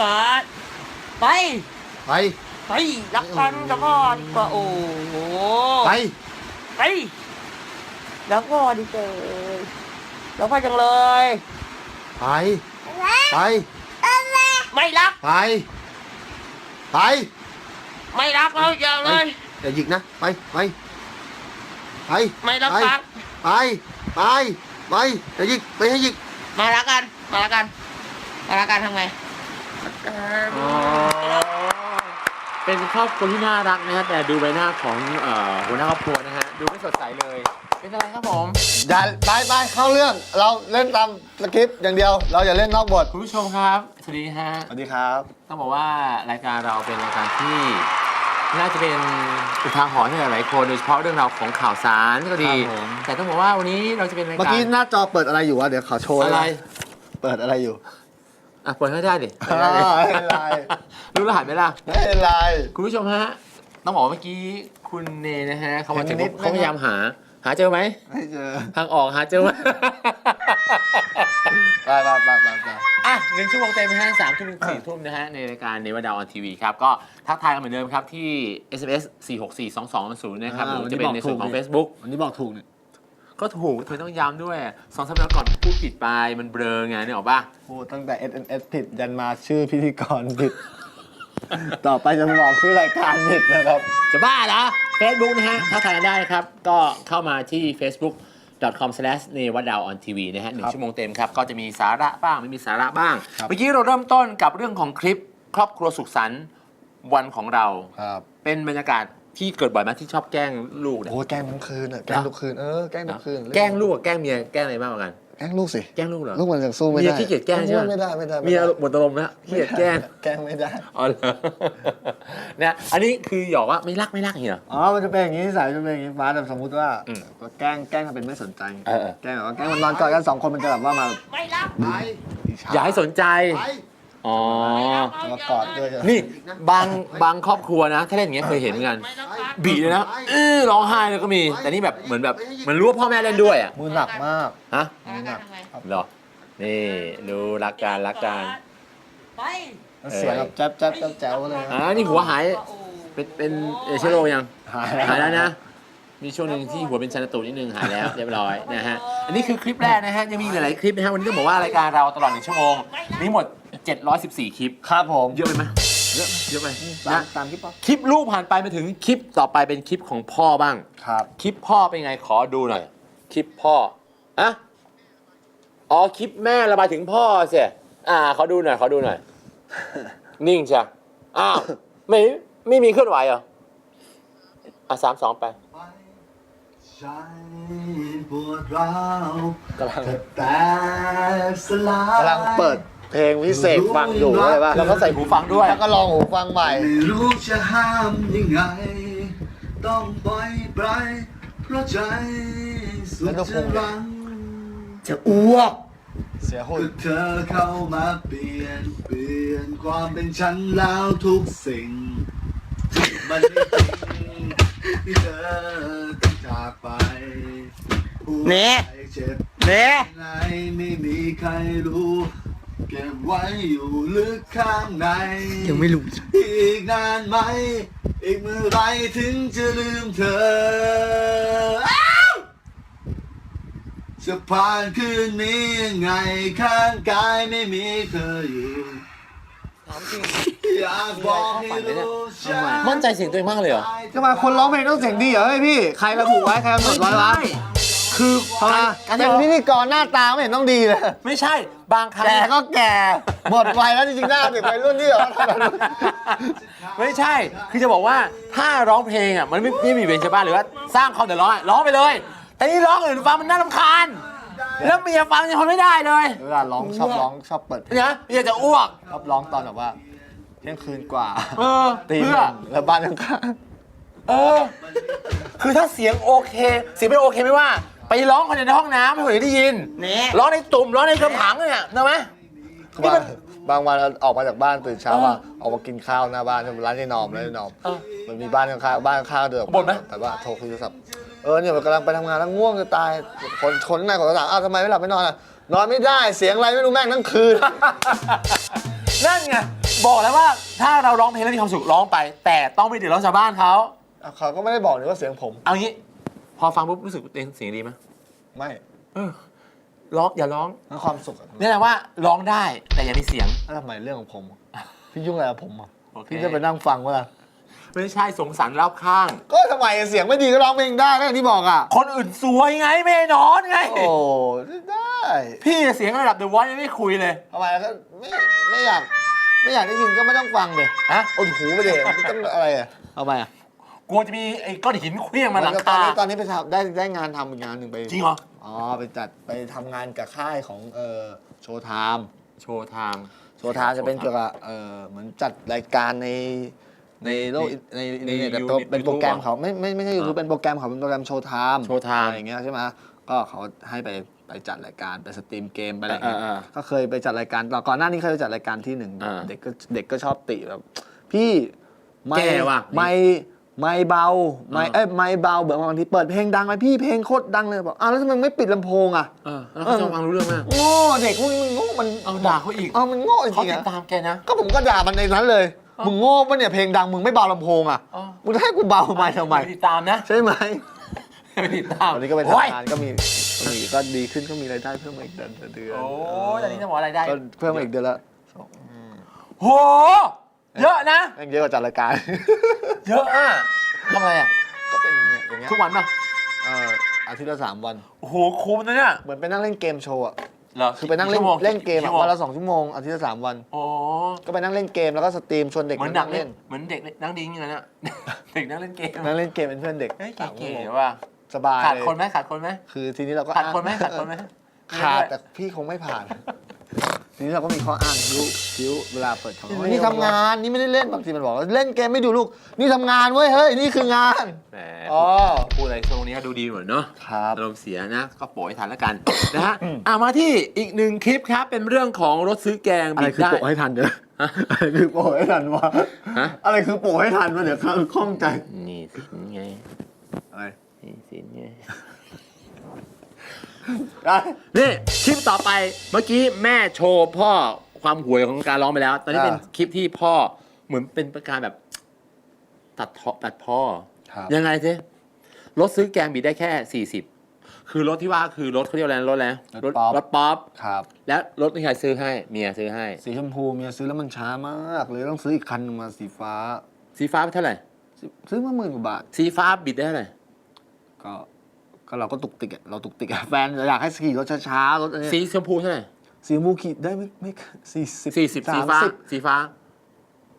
กันไป ไป ไปรักกันกับพ่อดีกว่าโอ้โหไปไปรักพ่อดีเกินรักพ่อจังเลย ไป ไป ไม่รัก ไป ไป ไม่รักเลยอย่าเลยอย่าหยิกนะ ไป ไป ไป ไม่รักไปรักไป ไป ไปอย่าหยิก ไปให้หยิก มารักกัน มารักกัน มารักกันทำไง รักกันเป็นครอบครัวที่น่ารักนะฮะแต่ดูใบหน้าของเอ่อหัวหน้าครอบครัวนะฮะดูไม่สดใสเลย เป็นอะไรครับผม อย่าไปไปเข้าเรื่องเราเล่นตามสคริปต์อย่างเดียว เราอย่าเล่นนอกบทคุณผู้ชมครับ สวัสดีฮะ สวัสดีครับ ต้องบอกว่ารายการเราเป็นรายการที่ น่าจะเป็นอุทาหรณ์ให้หลายๆคนโดยเฉพาะเรื่องราวของข่าวสารก็ดี ครับผม แต่ต้องบอกว่าวันนี้เราจะเป็นรายเมื่อการกี้หน้าจอเปิดอะไรอยู่วะเดี๋ยวขอโชว์อะไร เปิดอะไรอยู่ อะเปิดให้ได้ดิอ่าไม่เป็นไร รู้รหัสไหมล่ะ ไม่เป็นไร คุณผู้ชมฮะ ต้องบอกว่าเมื่อกี้คุณเนนะฮะเขามาถึงเห็นนิด เขาพยายามหา หาเจอไหม ไม่เจอทางออกหาเจอไหม ไปไปไปไปไป อะหนึ่งชั่วโมงเต็มนะฮะสามทุ่มถึงสี่ทุ่มนะฮะ ในรายการเนวดาวออนทีวีครับ ก็ทักทายกันเหมือนเดิมครับ ที่ SMS 4 6 4 2 2 0นะครับหรือจะเป็นในส่วนของ Facebook วันนี้บอกถูกเนี่ย ก็ถูกเธอต้องย้ำด้วยสองสัปดาห์ก่อนพูดผิดไปมันเบลอไงเนี่ยหรอกป่ะพูดตั้งแต่ SNS ผิดยันมาชื่อพิธีกรผิด ต่อไปจะมาบอกชื่อรายการผิดนะครับ จะบ้าเหรอ Facebook นะฮะทักทายกันได้นะครับ ก็เข้ามาที่ facebook com slash เนวัดดาวออนทีวีนะฮะหนึ่งครับชั่วโมงเต็มครับ ก็จะมีสาระบ้างไม่มีสาระบ้าง ครับ เมื่อกี้เราเริ่มต้นกับเรื่องของคลิป ครอบครัวสุขสันต์วันของเรา ครับ เป็นบรรยากาศ ที่เกิดบ่อยมากที่ชอบแกล้งลูกเนี่ย โอ้ยแกล้งทั้งคืนอะแกล้งทุกคืนเออแกล้งทุกคืนแกล้งลูกกับแกล้งเมียแกล้งอะไรมากกว่ากัน แกล้งลูกสิแกล้งลูกเหรอ ลูกมันยังสู้ไม่เมียได้ขี้เกียจแกล้งใช่ไหม ไม่ได้ไม่ได้เมียหมดอารมณ์แล้วขี้เกียจแกล้งแกล้งไม่ได้ อ๋อเหรอ เนี่ยอันนี้คือหยอกว่าไม่รักไม่รักอย่างนี้เหรอ อ๋อ มันจะเป็นอย่างนี้สายจะเป็นอย่างนี้ฟ้าแต่สมมติว่าอืมแกล้งแกล้งทำเป็นไม่สนใจ เออเออ แกล้งแบบว่าแกล้งมันนอนกอดกันสองคนมันจะแบบว่ามาไม่รักไปอย่าให้สนใจ อ๋อ มากอดด้วยนี่บางบางครอบครัวนะ ถ้าเล่นอย่างเงี้ยเคยเห็นเหมือนกันไม่รักรักบีเลยนะเออร้องไห้เลยก็มี แต่นี่แบบเหมือนแบบเหมือนรู้ว่าพ่อแม่เล่นด้วยอะมือหนักมาก ฮะมารักกันทำไงเหรอ นี่ดูรักการรักการไปเสียงแบบแจ๊บแจ๊บแจ๊บแจ๋วเลยอ่านี่หัวหายโอ้เป็นเป็นเอเชโรยังหายหายแล้วนะ มีช่วงหนึ่งที่หัวเป็นชันตูดนิดนึงหายแล้วเรียบร้อยนะฮะ อันนี้คือคลิปแรกนะฮะยังมีอีกหลายๆคลิปนะฮะวันนี้ต้องบอกว่ารายการเราตลอดหนึ่งชั่วโมงมีหมด 714 คลิป ครับผม เยอะไปไหมเยอะเยอะไปตามนะตามที่ป๊อปคลิปลูกผ่านไปมาถึงคลิปต่อไปเป็นคลิปของพ่อบ้าง ครับ คลิปพ่อเป็นไงขอดูหน่อย คลิปพ่ออะอ๋อคลิปแม่ระบายถึงพ่อเสียอ่าขอดูหน่อยขอดูหน่อย นิ่งใช่อ้าวไม่ไม่มีเคลื่อนไหวเหรออะสามสองไปใจปวดร้าวกำลังแต่สลายกำลังเปิด เพลงวิเศษฟังอยู่เลยว่าแล้วก็ใส่หูฟังด้วย แล้วก็ลองหูฟังใหม่ ไม่รู้จะห้ามยังไง ต้องปล่อยไปเพราะใจสุดจะรังจะอ้วกเสียหุ่น ก็เธอเข้ามาเปลี่ยนเปลี่ยนความเป็นฉันแล้วทุกสิ่ง มันไม่จริงที่เธอต้องจากไปหัวเน่ใจเจ็บ เน่ไงไม่มีใครรู้ เก็บไว้อยู่ลึกข้างใน ยังไม่รู้อีกนานไหม อีกเมื่อไรถึงจะลืมเธออ้าวจะผ่านคืนนี้ยังไงข้างกายไม่มีเธออยู่อยากบอกให้รู้ฉันมั่นใจเสียงตัวเองมากเลยเหรอ ทำไมคนร้องเพลงต้องเสียงดีเหรอเฮ้ยพี่ ใครระบุไว้ ใครกำหนดไว้วะ คือทำไมการเป็นที่พิธีกรหน้าตาไม่เห็นต้องดีเลย ไม่ใช่บางครั้งแก่ก็แก่หมดวัยแล้วจริงๆหน้าเด็กวัยรุ่นนี่เหรอไม่ใช่ คือจะบอกว่าถ้าร้องเพลงอะมันไม่ไม่มีเวรชาวบ้านหรือว่าสร้างความเดือดร้อนอะร้องไปเลย แต่นี่ร้องอื่นฟังมันน่ารำคาญแล้วเมียฟังยังทนไม่ได้เลยเวลาร้องชอบร้องชอบเปิดเพลงเนี่ยเมียจะอ้วก ชอบร้องตอนแบบว่าเที่ยงคืนกว่าเออตีหเพื่นึ่อ งแล้วบ้านข้างเออ คือถ้าเสียงโอเค เสียงไม่โอเคไม่ว่า ไปร้องคนในห้องน้ำให้คนอื่นได้ยินเน่ร้องในตุ่มร้องในกระถังเนี่ยนะไหมๆบางบางวันออกมาจากบ้านตื่นเช้ามาออกมากินข้าวหน้าบ้านร้านยายนอมร้านยายนอม เออมันมีบ้านข้างๆบ้านข้างๆเดิมบ่นไหม แต่ว่าโทรคุยโทรศัพท์เออเนี่ยมันกำลังไปทำงานแล้วง่วงจะตายคนคนข้างในของต่างอ้าวทำไมไม่หลับไม่นอนอะนอนไม่ได้เสียงอะไรไม่รู้แม่งทั้งคืน นั่นไงบอกแล้วว่าถ้าเราร้องเพลงแล้วมีความสุขร้องไป แต่ต้องไม่เดือดร้อนชาวบ้านเขาอะเขาก็ไม่ได้บอกเลยว่าเสียงผม เอางี้ พอฟังปุ๊บรู้สึกตัวเองเสียงดีไหมไม่เออร้องอย่าร้องนั่นความสุขอะนี่แหละว่าร้องได้แต่อย่ามีเสียง แล้วทำไมเรื่องของผมอะพี่ยุ่งอะไรกับผมอะโอเค พี่จะไปนั่งฟังว่าไม่ใช่สงสารรอบข้าง ก็ทำไมเสียงไม่ดีก็ร้องเพลงได้ก็อย่างที่บอกอะคนอื่นสวยไงไม่ให้นอนไง โอ้ได้พี่เสียงระดับ The Voice ยังไม่คุยเลยทำไมก็ไม่ไม่อยาก ไม่อยากได้ยินก็ไม่ต้องฟังเลยฮะอดหูไปเลยไม่ต้องอะไรอะเอาไปอะ กลัวจะมีไอ้ก้อนหินเคลี้ยงมาหลังตอนคานี้ตอนนี้ไปทำได้ได้งานทำอีกงานหนึ่งไปจริงเหรอ อ๋อไปจัดไปทำงานกับค่ายของเออโชว์ไทม์โชว์ไทม์ โชว์ไทม์จะเป็นเกี่ยวกับเออเหมือนจัดรายการในในโลกในในในแต่เป็นเป็นโปรแกรมเขาไม่ไม่ไม่ใช่ยูทูบเป็นโปรแกรมเขาเป็นโปรแกรมโชว์ไทม์โชว์ไทม์อะไรอย่างเงี้ยใช่ไหมก็เขาให้ไปไปจัดรายการไปสตรีมเกมไปอะไรอย่างเงี้ยอ่าก็เคยไปจัดรายการต่อก่อนหน้านี้เคยไปจัดรายการที่หนึ่งอ่าเด็กก็เด็กก็ชอบติแบบ พี่ไม่แก่ว่ะ ไม่ ไม่เบาไม่อ่าเอ้ยไม่เบาแบบบางทีเปิดเพลงดังไหมพี่เพลงโคตรดังเลยบอกอ้าวแล้วทำไมไม่ปิดลำโพงอะเออแล้วเขาจะฟังรู้เรื่องไหมโง่เด็กพวกนี้มันโง่มันเอาด่าเขาอีกเอามันโง่จเขาริงๆติดอะตามแกนะ ก็ผมก็ด่ามันในนั้นเลยอ๋อมึงโง่ปะเนี่ยเพลงดังมึงไม่เบาลำโพงอะอ๋อ มึงจะให้กูเบาทำไมทำไมปติดตามนะใช่ไหมไปติดตามวันนี้ก็ไปโอ้ยทำงานก็มีก็มีก็ดีขึ้นก็มีรายได้เพิ่มมาอีกเดือนเดือนโอ้ยตอนนี้จะบอกอะไรได้ก็เพิ่มมาอีกเดือนละโห เยอะนะแม่งเยอะกว่าจัดรายการ เยอะอะทำอะไรอะ ก็เป็นอย่างเงี้ยอย่างเงี้ยทุกวันป่ะเอ่ออาทิตย์ละสามวัน โอ้โหคุ้มนะเนี่ยเหมือนไปนั่งเล่นเกมโชว์อะเหรอคือไปนั่งเล่นชั่วโมเล่นเกมอะชั่วโงวันละสองชั่วโมงอาทิตย์ละสามวันโอ้ก็ไปนั่งเล่นเกมแล้วก็สตรีมชวนเด็กเหมือนมาดันั่กงเล่เล่นนเหมือนเด็กนั่งดิ้งอย่างนั้นอะเด็กนั่งเล่นเกมนั่งเล่นเกมเป็นเพื่อนเด็กเฮ้ยสามชั่เก๋วโมงๆว่ะสบายขาดเลยคนไหมขาดคนไหมคือทีนี้เราก็ขาดคนไหมขาดคนไหมขาดแต่พี่คงไม่ผ่าน ทีนี้เราก็มีข้ออ้างคิ้วคิ้วเวลาเปิดคอมนี่ทำงานนี่ไม่ได้เล่นบางทีมันบอกว่าเล่นเกมไม่ดูลูก นี่ทำงานเว้ยเฮ้ยนี่คืองานแหมอ๋อพูดอะไรช่วงนี้ดูดีเหมือนเนาะครับอารมณ์เสียนะก็โปรยให้ทันแล้วกันนะฮะอะมาที่อีกหนึ่งคลิปครับเป็นเรื่องของรถซื้อแกงอะไรบิดคือได้โปะให้ทันเด้ออะไรคือโปะให้ทันวะฮะอะไรคือโปะให้ทันวะเดี๋ยวข้องใจนี่สินไงอะไรนี่สินไง ได้นี่คลิปต่อไปเมื่อกี้แม่โชว์พ่อความห่วยของการร้องไปแล้ว ตอนนี้เป็นคลิปที่พ่อเหมือนเป็นประการแบบ ตัดเทาะตัดพ่อ ครับ ยังไงสิรถซื้อแกงบิดได้แค่40คือรถที่ว่าคือรถเขาเรียกอะไรนะรถอะไรนะรถรถป๊อปครับแล้วรถที่ใครซื้อให้เมียซื้อให้ สีชมพูเมียซื้อแล้วมันช้ามาก เลยต้องซื้ออีกคันหนึ่งมาสีฟ้า สีฟ้าเท่าไหร่ ซื้อมาหมื่นกว่าบาท สีฟ้าบิดได้เท่าไหร่ก็ ก็เราก็ตุกติกอะเราตุกติกอะแฟนอยากให้ขี่รถช้าๆรถอันเนี้ยสีชมพูเท่าไหร่สีชมพูขี่ได้ไม่ไม่สี่สิบสี่สิบสีฟ้าสีฟ้า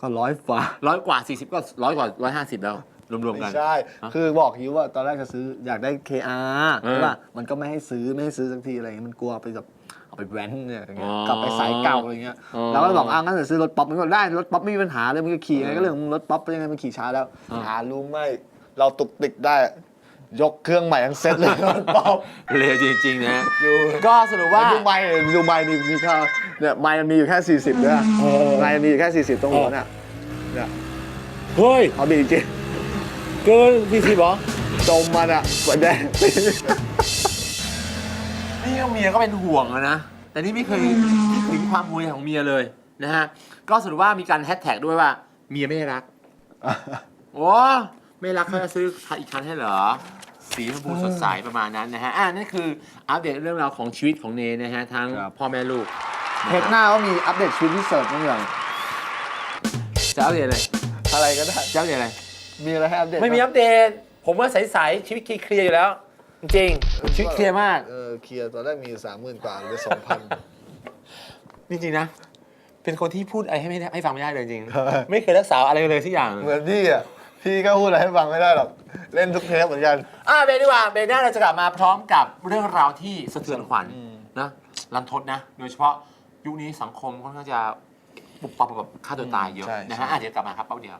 ก็ร้อยฟ้าร้อยกว่าสี่สิบก็ร้อยกว่าร้อยห้าสิบแล้วรวมๆกัไม่นใช่ฮะคือบอกฮิวว่าตอนแรกจะซื้ออยากได้ KR เออใช่ป่ะ มันก็ไม่ให้ซื้อไม่ให้ซื้อสักทีอะไรอย่างเงี้ยมันกลัวไปแบบเอาไปแว้นเนี่ยอย่างเงี้ยอ๋อกลับไปสายเก่าอะไรเงี้ยอ๋อเราก็เลยบอกอ้าวงั้นเดี๋ยวซื้อรถป๊อปมันก็บอกได้รถป๊อปไม่มีปัญหาเลยมันก็ขี่ไงก็เรื่องของมึงรถป๊อปเป็นยังไงมันขี่ช้าแล้วอ่าหารู้ไหมเราตุกติกได้ ยกเครื่องใหม่ทั้งเซ็ตเลยรถป๊อปเร็วจริงๆนะ ดูก็สรุปว่า ดูไม้เลยดูไม้มีมีค่าเนี่ยไม้มันมีอยู่แค่ 40ด้วยไม้มันมีอยู่แค่ 40 ตรงหัวเนี่ยเนี่ยเฮ้ย เอาบีจริงเกินสี่สิบเหรอจมมันอะเหมือนแดงนี่เมียก็เป็นห่วงอะนะ แต่นี่ไม่เคยคิดถึงความห่วงใยของเมียเลยนะฮะ ก็สรุปว่ามีการแฮชแท็กด้วยว่าเมียไม่รัก โอ้ ไม่รักเขาจะซื้ออีกคันให้เหรอ สีชมพูสดใสประมาณนั้นนะฮะ อ่านั่นคืออัปเดตเรื่องราวของชีวิตของเนนะฮะ ทั้งครับ พ่อแม่ลูกเทปหน้าก็มีอัปเดตชีวิตพิเศษบ้างอย่างจะอัปเดตอะไรอะไรก็ได้ จะอัปเดตอะไร มีอะไรให้อัปเดตไม่มีบ้างอัปเดต ผมว่าใสๆชีวิตเคลียร์ๆอยู่แล้ว จริงๆชีวิตเคลียร์มาก เออเคลียร์ตอนแรกมีสามหมื่นกว่าเหลือสองพัน จริงๆนะ เป็นคนที่พูดอะไรให้ไม่ได้ให้ฟังไม่ได้เลยจริง ไม่เคยรักษาอะไรเลยทุกอย่าง เหมือนพี่อะ พี่ก็พูดอะไรให้ฟังไม่ได้หรอก เล่นทุกเทปเหมือนกัน อ่าเบนดีกว่าเบนหน้าเราจะกลับมาพร้อมกับเรื่องราวที่สะเทือนขวัญอืมนะรันทดนะ โดยเฉพาะยุคนี้สังคมค่อนข้างจะปุบปับแบบฆ่าตัวตายเยอะนะฮะอะเดี๋ยวกลับมาครับแป๊บเดียว